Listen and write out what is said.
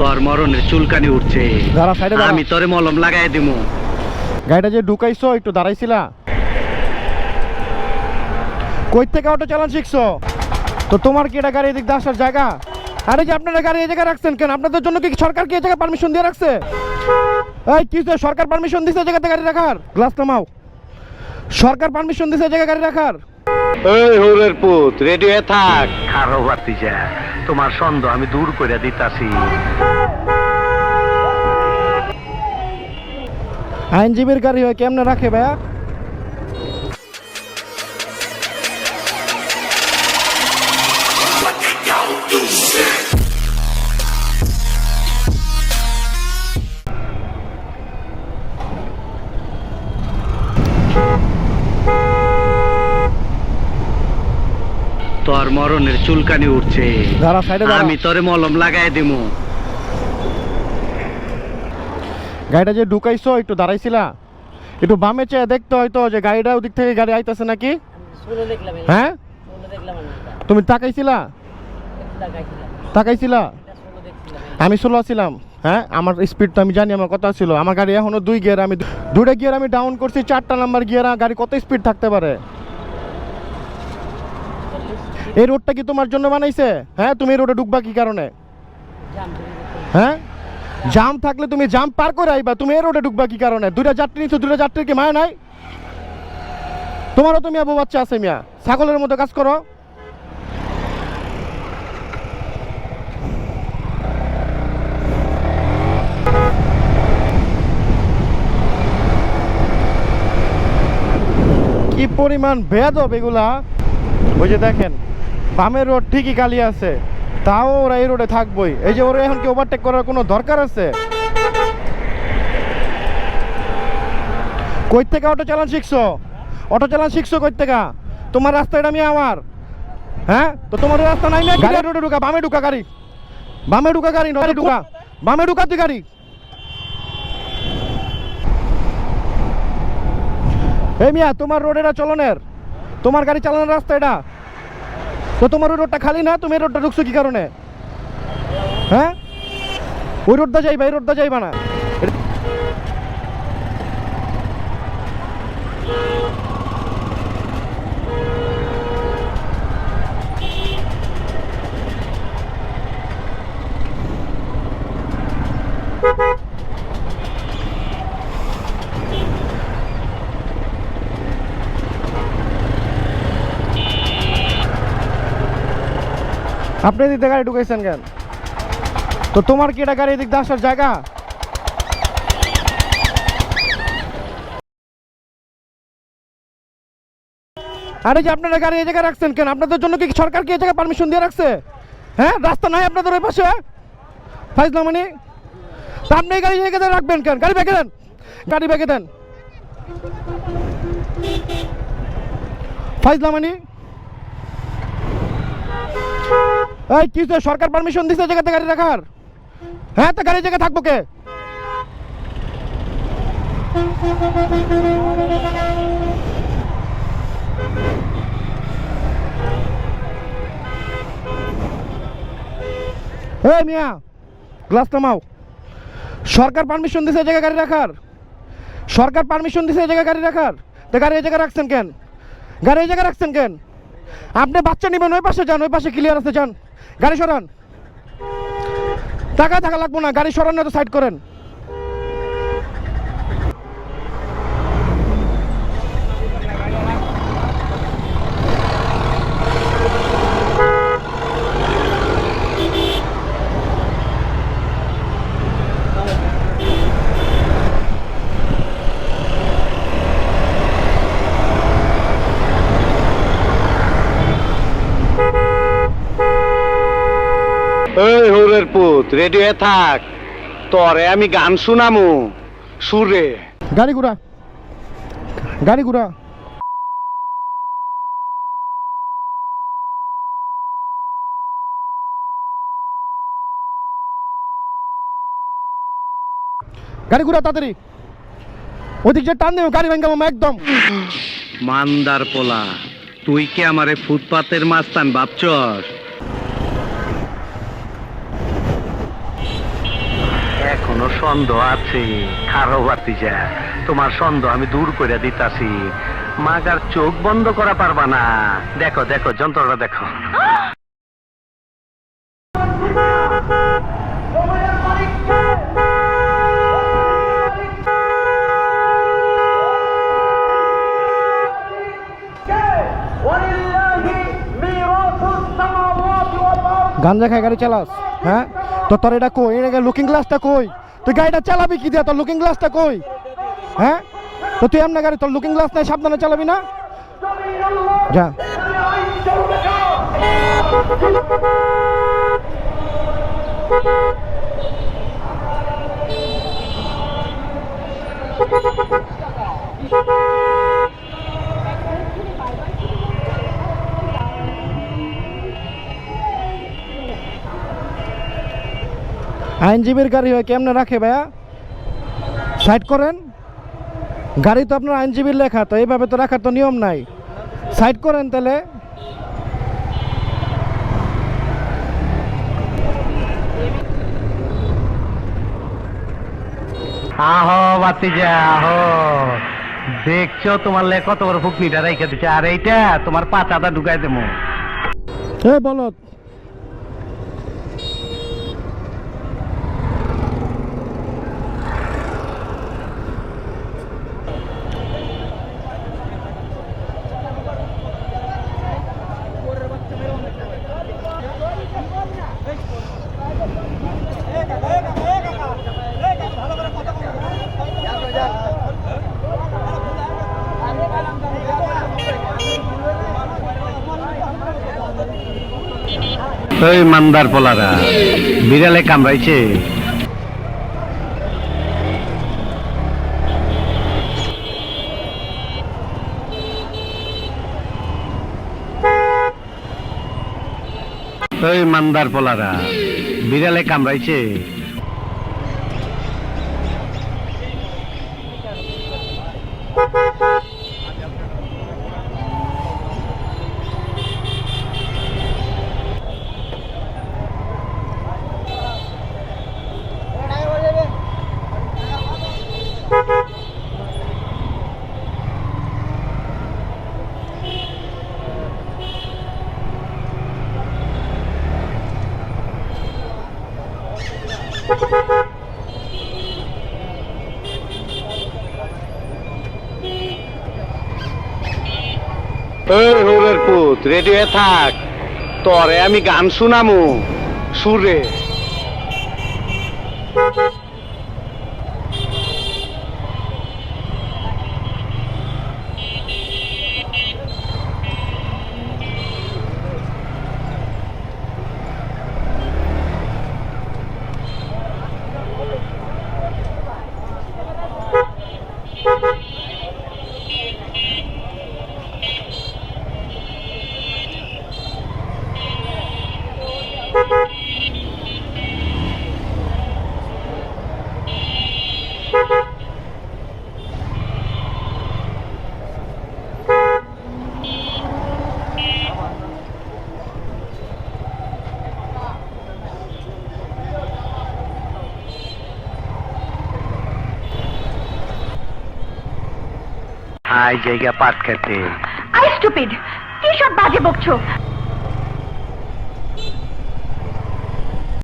তোর মরণের চুলকানি উঠছে। দাঁড়া সাইডে দাঁড়া। আমি তোরে মলম লাগাই দিমু। গাড়িটা যে ঢুকাইছো একটু দাঁড়াইছিলা। কই থেকে অটো চালান শিখছো? তো তোমার কি এটা গাড়ি এদিক দিয়ে আসার জায়গা? আরে যে আপনারা গাড়ি এই জায়গায় রাখছেন কেন? আপনাদের জন্য কি সরকার কি এই জায়গায় পারমিশন দিয়ে রাখছে? এই কি সরকার পারমিশন দিছে এই জায়গাতে গাড়ি রাখার? গ্লাস নামাও। সরকার পারমিশন দিছে এই জায়গায় গাড়ি রাখার? এই হরের পুত রেডি হয়ে থাক। খারো বাতি যা তোমার সন্দেহ আমি দূর করে দিতাছি। আইনজীবীর গাড়ি হয় কেমনে রাখে ভাইয়া? তোর মরণের চুলকানি উঠছে। দাঁড়া সাইডে দাঁড়া। আমি তোরে মলম লাগাই দিমু। গাড়িটা যে ঢুকাইছো একটু দাঁড়াইছিলা। একটু বামে চেয়ে দেখতে হয়তো যে গাড়িটা ওদিক থেকে গাড়ি আইতাছে নাকি? হ্যাঁ। তুমি তাকাইছিলা? তাকাইছিলা। আমি। ষোলো ছিলাম হ্যাঁ? আমার স্পিড তো আমি জানি আমার কথা ছিল। আমার গাড়ি এখনও দুই গিয়ার আমি দু- দুইটা গিয়ার আমি ডাউন করছি চারটা নাম্বার গিয়ার গাড়ি কত স্পিড থাকতে পারে? এই রোডটা কি তোমার জন্য বানাইছে? হ্যাঁ তুমি এই রোডে ঢুকবা কি কারণে? হ্যাঁ? জাম থাকলে তুমি জাম পার করে আইবা, তুমি এই রোডে ঢুকবা কি কারণে? দুইটা যাত্রী নিচ্ছ দুইটা যাত্রীর কি মায়া নাই? তোমারও তুমি আবু বাচ্চা আছে মিয়া। ছাগলের মতো কাজ করো। কি পরিমাণ বেদব এগুলা? ওই যে দেখেন বামের রোড ঠিকই খালি আছে তাও ওরা এই রোডে থাকবোই। এই যে ওরা এখন কি ওভারটেক করার কোনো দরকার আছে? কই থেকে অটো চালান শিখছো? অটো চালান শিখছো কই থেকে তোমার রাস্তা এটা আমি আমার। হ্যাঁ? তো তোমার রাস্তা নাই না গাড়ি রোডে ঢুকা বামে ঢুকা গাড়ি। বামে ঢুকা গাড়ি নয় ঢুকা। বামে ঢুকা তুই গাড়ি। এই মিয়া তোমার রোড এটা চলনের। তোমার গাড়ি চালানোর রাস্তা এটা। তো তোমার ওই রোডটা খালি না? তুমি এই রোডটা ঢুকছো কি কারণে? হ্যাঁ? ওই রোডটা যাইবা, এই রোডটা যাইবা না। আপনি দিয়ে গাড়ি ঢুকাইছেন কেন? তো তোমার কি এটা গাড়ি এদিক আসার জায়গা? আরে যে আপনারা গাড়ি এই জায়গায় রাখছেন কেন? আপনাদের জন্য কি সরকার কি এই জায়গায় পারমিশন দিয়ে রাখছে? হ্যাঁ রাস্তা নাই আপনাদের ওই পাশে? ফাইজলামানি তা আপনি এই গাড়ি এই রাখবেন কেন? গাড়ি বেঁকে দেন। গাড়ি ব্যাগে দেন। ফাইজলামানি এই, কি? সরকার পারমিশন দিছে জায়গাতে গাড়ি রাখার? হ্যাঁ তো গাড়ি এই জায়গায় থাকব কে? মিয়া গ্লাস নামাও সরকার পারমিশন দিছে এই জায়গায় গাড়ি রাখার? সরকার পারমিশন দিছে এই জায়গায় গাড়ি রাখার? তো গাড়ি এই জায়গায় রাখছেন কেন? গাড়ি এই জায়গায় রাখছেন কেন? আপনি বাচ্চা নেবেন, ওই পাশে যান, ওই পাশে ক্লিয়ার আছে, যান। গাড়ি সরান। টাকা থাকা লাগবো না গাড়ি সরান না তো সাইড করেন। এই পুত রেডি হয়ে থাক। তোরে আমি গান শুনামু। সুরে গাড়ি ঘুরা গাড়ি ঘুরা গাড়ি ঘুরা তাড়াতাড়ি। ওদিক যে টান দেবে গাড়ি ভেঙে মামা একদম। মান্দার পোলা তুই কি আমারে ফুটপাতের মাস্তান ভাবছস? এখনও সন্দেহ আছে। খারো বাতিজা তোমার সন্দেহ আমি দূর করে দিতাছি। মাগার চোখ বন্ধ করা পারবা না। দেখো দেখো, যন্ত্রটা দেখো। গাঞ্জা খাই গাড়ি চালাস হ্যাঁ? তো তোর এটা কই? এটা লুকিং গ্লাসটা কই? তুই গাড়িটা চালাবি কি দিয়ে? তোর লুকিং গ্লাসটা কই? হ্যাঁ? তো তুই এমন গাড়ি, তোর লুকিং গ্লাস নাই, সাবধানে চালাবি না? যা। আইনজীবীর গাড়ি হয় কেমনে রাখে ভাইয়া? সাইড করেন। গাড়ি তো আপনার আইনজীবীর লেখা তো এইভাবে তো রাখার তো নিয়ম নাই। সাইড করেন তাহলে। আহো বাতিজা আহো। দেখছ তোমার লে কত বড় ফুকনিটা রেখে দিচ্ছে আর এইটা তোমার পাচাটা ঢুকাই দেবো। এ বলো ওই মান্দার পোলারা বিড়ালে কামড়াইছে। ওই মান্দার পোলারা বিড়ালে কামড়াইছে। হৌরের পুত রেডিও থাক। তরে আমি গান শুনামু। সুরে। হাই জায়গা পাট খেতে? আই স্টুপিড কি সব বাজে বকছো?